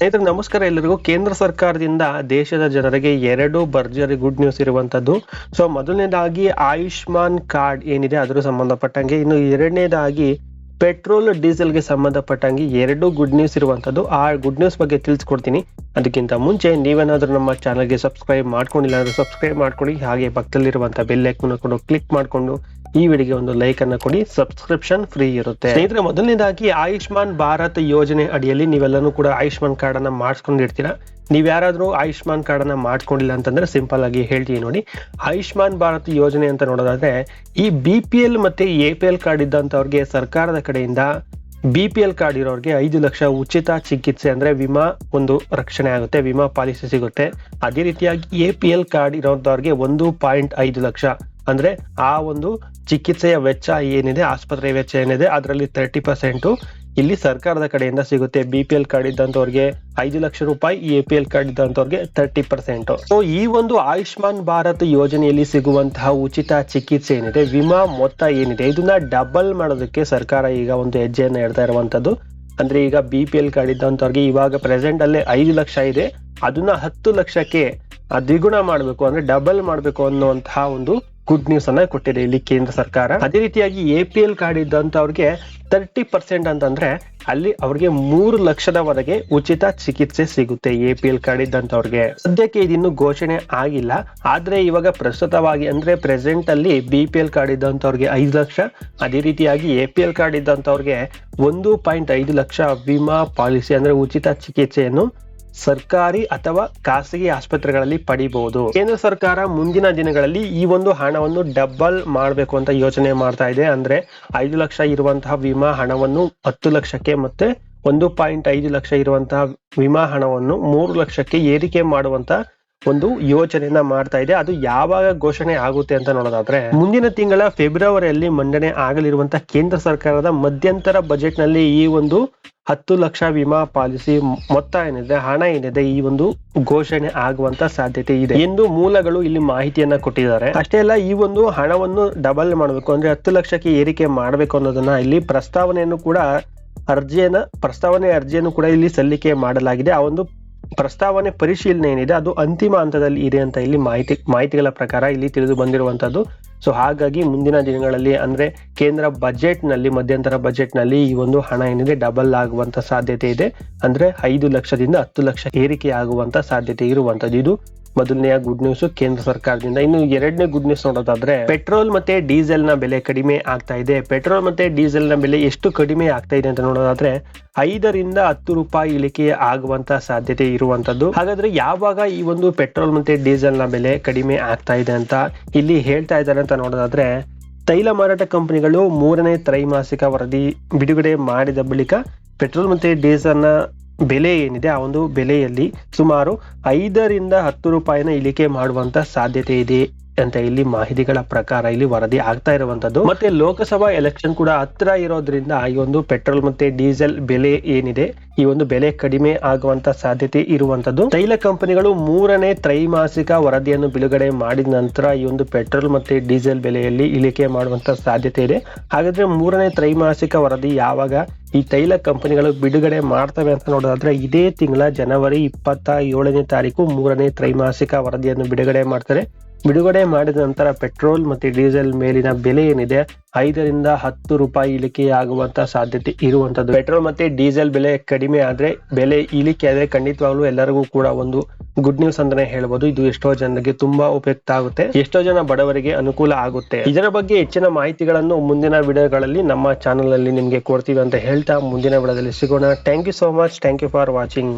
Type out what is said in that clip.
ಸ್ನೇಹಿತರೆ, ನಮಸ್ಕಾರ. ಎಲ್ಲರಿಗೂ ಕೇಂದ್ರ ಸರ್ಕಾರದಿಂದ ದೇಶದ ಜನರಿಗೆ ಎರಡು ಭರ್ಜರಿ ಗುಡ್ ನ್ಯೂಸ್ ಇರುವಂತದ್ದು. ಸೊ ಮೊದಲನೇದಾಗಿ ಆಯುಷ್ಮಾನ್ ಕಾರ್ಡ್ ಏನಿದೆ, ಅದರ ಸಂಬಂಧಪಟ್ಟಂಗೆ. ಇನ್ನು ಎರಡನೇದಾಗಿ ಪೆಟ್ರೋಲ್, ಡೀಸೆಲ್ಗೆ ಸಂಬಂಧಪಟ್ಟಂಗೆ ಎರಡು ಗುಡ್ ನ್ಯೂಸ್ ಇರುವಂತದ್ದು. ಆ ಗುಡ್ ನ್ಯೂಸ್ ಬಗ್ಗೆ ತಿಳಿಸ್ಕೊಡ್ತೀನಿ. ಅದಕ್ಕಿಂತ ಮುಂಚೆ, ನೀವೇನಾದ್ರೂ ನಮ್ಮ ಚಾನಲ್ಗೆ ಸಬ್ಸ್ಕ್ರೈಬ್ ಮಾಡ್ಕೊಂಡಿಲ್ಲ ಅಂದ್ರೆ ಸಬ್ಸ್ಕ್ರೈಬ್ ಮಾಡ್ಕೊಳ್ಳಿ. ಹಾಗೆ ಪಕ್ಕದಲ್ಲಿರುವಂತಹ ಬೆಲ್ ಐಕನ್ ಕ್ಲಿಕ್ ಮಾಡ್ಕೊಂಡು ಈ ವಿಡಿಯೋಗೆ ಒಂದು ಲೈಕ್ ಅನ್ನ ಕೊಡಿ ಸಬ್ಸ್ಕ್ರಿಪ್ಷನ್ ಫ್ರೀ ಇರುತ್ತೆ. ಸ್ನೇಹಿತರೆ, ಮೊದಲನೇದಾಗಿ ಆಯುಷ್ಮಾನ್ ಭಾರತ್ ಯೋಜನೆ ಅಡಿಯಲ್ಲಿ ನೀವೆಲ್ಲನೂ ಕೂಡ ಆಯುಷ್ಮಾನ್ ಕಾರ್ಡ್ ಅನ್ನ ಮಾಡಿಸ್ಕೊಂಡಿರ್ತೀರಾ? ನೀವ್ ಯಾರಾದ್ರೂ ಆಯುಷ್ಮಾನ್ ಕಾರ್ಡ್ ಅನ್ನ ಮಾಡ್ಕೊಂಡಿಲ್ಲ ಅಂತಂದ್ರೆ ಸಿಂಪಲ್ ಆಗಿ ಹೇಳ್ತೀನಿ ನೋಡಿ. ಆಯುಷ್ಮಾನ್ ಭಾರತ್ ಯೋಜನೆ ಅಂತ ನೋಡೋದಾದ್ರೆ, ಈ ಬಿ ಪಿ ಎಲ್ ಮತ್ತೆ ಎ ಪಿ ಎಲ್ ಕಾರ್ಡ್ ಇದ್ದಂತವ್ರಿಗೆ ಸರ್ಕಾರದ ಕಡೆಯಿಂದ ಬಿ ಪಿ ಎಲ್ ಕಾರ್ಡ್ ಇರೋರಿಗೆ ಐದು ಲಕ್ಷ ಉಚಿತ ಚಿಕಿತ್ಸೆ ಅಂದ್ರೆ ವಿಮಾ ಒಂದು ರಕ್ಷಣೆ ಆಗುತ್ತೆ, ವಿಮಾ ಪಾಲಿಸಿ ಸಿಗುತ್ತೆ. ಅದೇ ರೀತಿಯಾಗಿ ಎ ಪಿ ಎಲ್ ಕಾರ್ಡ್ ಇರೋಂಥವ್ರಿಗೆ ಒಂದು ಪಾಯಿಂಟ್ ಐದು ಲಕ್ಷ ಅಂದ್ರೆ ಆ ಒಂದು ಚಿಕಿತ್ಸೆಯ ವೆಚ್ಚ ಏನಿದೆ ಆಸ್ಪತ್ರೆ ವೆಚ್ಚ ಏನಿದೆ, ಅದರಲ್ಲಿ ತರ್ಟಿ ಪರ್ಸೆಂಟ್ ಇಲ್ಲಿ ಸರ್ಕಾರದ ಕಡೆಯಿಂದ ಸಿಗುತ್ತೆ. ಬಿ ಪಿ ಎಲ್ ಕಾರ್ಡ್ ಇದ್ದಂತವ್ರಿಗೆ ಐದು ಲಕ್ಷ ರೂಪಾಯಿ ಎ ಪಿ ಎಲ್ ಕಾರ್ಡ್ ಇದ್ದಂತವ್ರಿಗೆ ತರ್ಟಿ ಪರ್ಸೆಂಟ್ ಸೊ ಈ ಒಂದು ಆಯುಷ್ಮಾನ್ ಭಾರತ್ ಯೋಜನೆಯಲ್ಲಿ ಸಿಗುವಂತಹ ಉಚಿತ ಚಿಕಿತ್ಸೆ ಏನಿದೆ, ವಿಮಾ ಮೊತ್ತ ಏನಿದೆ, ಇದನ್ನ ಡಬಲ್ ಮಾಡೋದಕ್ಕೆ ಸರ್ಕಾರ ಈಗ ಒಂದು ಹೆಜ್ಜೆಯನ್ನು ಇಡ್ತಾ ಇರುವಂತದ್ದು. ಅಂದ್ರೆ ಈಗ ಬಿ ಪಿ ಎಲ್ ಕಾರ್ಡ್ ಇದ್ದಂತವ್ರಿಗೆ ಇವಾಗ ಪ್ರೆಸೆಂಟ್ ಅಲ್ಲೇ ಐದು ಲಕ್ಷ ಇದೆ, ಅದನ್ನ ಹತ್ತು ಲಕ್ಷಕ್ಕೆ ದ್ವಿಗುಣ ಮಾಡಬೇಕು, ಅಂದ್ರೆ ಡಬಲ್ ಮಾಡಬೇಕು ಅನ್ನುವಂತಹ ಒಂದು ಗುಡ್ ನ್ಯೂಸ್ ಅನ್ನ ಕೊಟ್ಟಿದೆ ಇಲ್ಲಿ ಕೇಂದ್ರ ಸರ್ಕಾರ. ಅದೇ ರೀತಿಯಾಗಿ ಎ ಪಿ ಎಲ್ ಕಾರ್ಡ್ ಇದ್ದಂತವ್ರಿಗೆ ತರ್ಟಿ ಪರ್ಸೆಂಟ್ ಅಂತಂದ್ರೆ ಅಲ್ಲಿ ಅವ್ರಿಗೆ ಮೂರು ಲಕ್ಷದವರೆಗೆ ಉಚಿತ ಚಿಕಿತ್ಸೆ ಸಿಗುತ್ತೆ ಎ ಪಿ ಎಲ್ ಕಾರ್ಡ್ ಇದ್ದಂತವ್ರಿಗೆ ಸದ್ಯಕ್ಕೆ ಇದಿನ್ನು ಘೋಷಣೆ ಆಗಿಲ್ಲ. ಆದ್ರೆ ಇವಾಗ ಪ್ರಸ್ತುತವಾಗಿ ಅಂದ್ರೆ ಪ್ರೆಸೆಂಟ್ ಅಲ್ಲಿ ಬಿ ಪಿ ಎಲ್ ಕಾರ್ಡ್ ಇದ್ದಂತವ್ರಿಗೆ ಐದು ಲಕ್ಷ. ಅದೇ ರೀತಿಯಾಗಿ ಎ ಪಿ ಎಲ್ ಕಾರ್ಡ್ ಇದ್ದಂತವ್ರಿಗೆ ಒಂದು ಪಾಯಿಂಟ್ ಐದು ಲಕ್ಷ ವಿಮಾ ಪಾಲಿಸಿ ಅಂದ್ರೆ ಉಚಿತ ಚಿಕಿತ್ಸೆಯನ್ನು ಸರ್ಕಾರಿ ಅಥವಾ ಖಾಸಗಿ ಆಸ್ಪತ್ರೆಗಳಲ್ಲಿ ಪಡಿಬಹುದು ಕೇಂದ್ರ ಸರ್ಕಾರ ಮುಂದಿನ ದಿನಗಳಲ್ಲಿ ಈ ಒಂದು ಹಣವನ್ನು ಡಬಲ್ ಮಾಡಬೇಕು ಅಂತ ಯೋಚನೆ ಮಾಡ್ತಾ ಇದೆ. ಅಂದ್ರೆ ಐದು ಲಕ್ಷ ಇರುವಂತಹ ವಿಮಾ ಹಣವನ್ನು ಹತ್ತು ಲಕ್ಷಕ್ಕೆ ಮತ್ತೆ ಒಂದು ಪಾಯಿಂಟ್ ಐದು ಲಕ್ಷ ಇರುವಂತಹ ವಿಮಾ ಹಣವನ್ನು ಮೂರು ಲಕ್ಷಕ್ಕೆ ಏರಿಕೆ ಮಾಡುವಂತ ಒಂದು ಯೋಜನೆಯನ್ನ ಮಾಡ್ತಾ ಇದೆ. ಅದು ಯಾವಾಗ ಘೋಷಣೆ ಆಗುತ್ತೆ ಅಂತ ನೋಡೋದಾದ್ರೆ, ಮುಂದಿನ ತಿಂಗಳ ಫೆಬ್ರವರಿಯಲ್ಲಿ ಮಂಡನೆ ಆಗಲಿರುವಂತಹ ಕೇಂದ್ರ ಸರ್ಕಾರದ ಮಧ್ಯಂತರ ಬಜೆಟ್ನಲ್ಲಿ ಈ ಒಂದು ಹತ್ತು ಲಕ್ಷ ವಿಮಾ ಪಾಲಿಸಿ ಮೊತ್ತ ಏನಿದೆ, ಹಣ ಏನಿದೆ ಈ ಒಂದು ಘೋಷಣೆ ಆಗುವಂತ ಸಾಧ್ಯತೆ ಇದೆ ಎಂದು ಮೂಲಗಳು ಇಲ್ಲಿ ಮಾಹಿತಿಯನ್ನ ಕೊಟ್ಟಿದ್ದಾರೆ. ಅಷ್ಟೇ ಅಲ್ಲ, ಈ ಒಂದು ಹಣವನ್ನು ಡಬಲ್ ಮಾಡಬೇಕು, ಅಂದ್ರೆ ಹತ್ತು ಲಕ್ಷಕ್ಕೆ ಏರಿಕೆ ಮಾಡಬೇಕು ಅನ್ನೋದನ್ನ ಇಲ್ಲಿ ಪ್ರಸ್ತಾವನೆಯನ್ನು ಕೂಡ ಅರ್ಜಿಯನ್ನ, ಪ್ರಸ್ತಾವನೆ ಅರ್ಜಿಯನ್ನು ಕೂಡ ಇಲ್ಲಿ ಸಲ್ಲಿಕೆ ಮಾಡಲಾಗಿದೆ. ಆ ಒಂದು ಪ್ರಸ್ತಾವನೆ ಪರಿಶೀಲನೆ ಏನಿದೆ, ಅದು ಅಂತಿಮ ಹಂತದಲ್ಲಿ ಇದೆ ಅಂತ ಇಲ್ಲಿ ಮಾಹಿತಿ, ಮಾಹಿತಿಗಳ ಪ್ರಕಾರ ಇಲ್ಲಿ ತಿಳಿದು ಬಂದಿರುವಂತದ್ದು ಸೊ ಹಾಗಾಗಿ ಮುಂದಿನ ದಿನಗಳಲ್ಲಿ ಅಂದ್ರೆ ಕೇಂದ್ರ ಬಜೆಟ್ನಲ್ಲಿ ಮಧ್ಯಂತರ ಬಜೆಟ್ನಲ್ಲಿ ಈ ಒಂದು ಹಣ ಏನಿದೆ ಡಬಲ್ ಆಗುವಂತ ಸಾಧ್ಯತೆ ಇದೆ. ಅಂದ್ರೆ ಐದು ಲಕ್ಷದಿಂದ ಹತ್ತು ಲಕ್ಷ ಏರಿಕೆ ಆಗುವಂತ ಸಾಧ್ಯತೆ ಇರುವಂತದ್ದು ಇದು ಮೊದಲನೆಯ ಗುಡ್ ನ್ಯೂಸ್ ಕೇಂದ್ರ ಸರ್ಕಾರದಿಂದ. ಇನ್ನು ಎರಡನೇ ಗುಡ್ ನ್ಯೂಸ್ ನೋಡೋದಾದ್ರೆ ಪೆಟ್ರೋಲ್ ಮತ್ತೆ ಡೀಸೆಲ್ನ ಬೆಲೆ ಕಡಿಮೆ ಆಗ್ತಾ ಇದೆ. ಪೆಟ್ರೋಲ್ ಮತ್ತೆ ಡೀಸೆಲ್ನ ಬೆಲೆ ಎಷ್ಟು ಕಡಿಮೆ ಆಗ್ತಾ ಇದೆ ಅಂತ ನೋಡೋದಾದ್ರೆ, ಐದರಿಂದ ಹತ್ತು ರೂಪಾಯಿ ಇಳಿಕೆ ಆಗುವಂತ ಸಾಧ್ಯತೆ ಇರುವಂತದ್ದು. ಹಾಗಾದ್ರೆ ಯಾವಾಗ ಈ ಒಂದು ಪೆಟ್ರೋಲ್ ಮತ್ತೆ ಡೀಸೆಲ್ನ ಬೆಲೆ ಕಡಿಮೆ ಆಗ್ತಾ ಇದೆ ಅಂತ ಇಲ್ಲಿ ಹೇಳ್ತಾ ಇದ್ದಾರೆ ಅಂತ ನೋಡೋದಾದ್ರೆ, ತೈಲ ಮಾರಾಟ ಕಂಪನಿಗಳು ಮೂರನೇ ತ್ರೈಮಾಸಿಕ ವರದಿ ಬಿಡುಗಡೆ ಮಾಡಿದ ಬಳಿಕ ಪೆಟ್ರೋಲ್ ಮತ್ತೆ ಡೀಸೆಲ್ನ ಬೆಲೆ ಏನಿದೆ ಆ ಒಂದು ಬೆಲೆಯಲ್ಲಿ ಸುಮಾರು ಐದರಿಂದ ಹತ್ತು ರೂಪಾಯಿನ ಇಳಿಕೆ ಮಾಡುವಂತ ಸಾಧ್ಯತೆ ಇದೆ. ಅಂತ ಇಲ್ಲಿ ಮಾಹಿತಿಗಳ ಪ್ರಕಾರ ಇಲ್ಲಿ ವರದಿ ಆಗ್ತಾ ಇರುವಂತದ್ದು. ಮತ್ತೆ ಲೋಕಸಭಾ ಎಲೆಕ್ಷನ್ ಕೂಡ ಹತ್ರ ಇರೋದ್ರಿಂದ ಈ ಒಂದು ಪೆಟ್ರೋಲ್ ಮತ್ತೆ ಡೀಸೆಲ್ ಬೆಲೆ ಏನಿದೆ, ಈ ಒಂದು ಬೆಲೆ ಕಡಿಮೆ ಆಗುವಂತ ಸಾಧ್ಯತೆ ಇರುವಂತದ್ದು. ತೈಲ ಕಂಪನಿಗಳು ಮೂರನೇ ತ್ರೈಮಾಸಿಕ ವರದಿಯನ್ನು ಬಿಡುಗಡೆ ಮಾಡಿದ ನಂತರ ಈ ಒಂದು ಪೆಟ್ರೋಲ್ ಮತ್ತೆ ಡೀಸೆಲ್ ಬೆಲೆಯಲ್ಲಿ ಇಳಿಕೆ ಮಾಡುವಂತ ಸಾಧ್ಯತೆ ಇದೆ. ಹಾಗಾದ್ರೆ ಮೂರನೇ ತ್ರೈಮಾಸಿಕ ವರದಿ ಯಾವಾಗ ಈ ತೈಲ ಕಂಪನಿಗಳು ಬಿಡುಗಡೆ ಮಾಡ್ತವೆ ಅಂತ ನೋಡೋದಾದ್ರೆ ಇದೇ ತಿಂಗಳ ಜನವರಿ ಇಪ್ಪತ್ತ ಏಳನೇ ತಾರೀಕು ಮೂರನೇ ತ್ರೈಮಾಸಿಕ ವರದಿಯನ್ನು ಬಿಡುಗಡೆ ಮಾಡ್ತಾರೆ. ಬಿಡುಗಡೆ ಮಾಡಿದ ನಂತರ ಪೆಟ್ರೋಲ್ ಮತ್ತು ಡೀಸೆಲ್ ಮೇಲಿನ ಬೆಲೆ ಏನಿದೆ, ಐದರಿಂದ ಹತ್ತು ರೂಪಾಯಿ ಇಳಿಕೆ ಆಗುವಂತ ಸಾಧ್ಯತೆ ಇರುವಂತದ್ದು. ಪೆಟ್ರೋಲ್ ಮತ್ತೆ ಡೀಸೆಲ್ ಬೆಲೆ ಕಡಿಮೆ ಆದ್ರೆ, ಬೆಲೆ ಇಳಿಕೆ ಆದ್ರೆ ಖಂಡಿತವಾಗ್ಲೂ ಎಲ್ಲರಿಗೂ ಕೂಡ ಒಂದು ಗುಡ್ ನ್ಯೂಸ್ ಅಂತಾನೆ ಹೇಳ್ಬೋದು. ಇದು ಎಷ್ಟೋ ಜನರಿಗೆ ತುಂಬಾ ಉಪಯುಕ್ತ ಆಗುತ್ತೆ. ಎಷ್ಟೋ ಜನ ಬಡವರಿಗೆ ಅನುಕೂಲ ಆಗುತ್ತೆ. ಇದರ ಬಗ್ಗೆ ಹೆಚ್ಚಿನ ಮಾಹಿತಿಗಳನ್ನು ಮುಂದಿನ ವಿಡಿಯೋಗಳಲ್ಲಿ ನಮ್ಮ ಚಾನಲ್ ಅಲ್ಲಿ ನಿಮ್ಗೆ ಕೊಡ್ತೀವಿ ಅಂತ ಹೇಳ್ತಾ ಮುಂದಿನ ವಿಡಿಯೋದಲ್ಲಿ ಸಿಗೋಣ. Thank you so much thank you for watching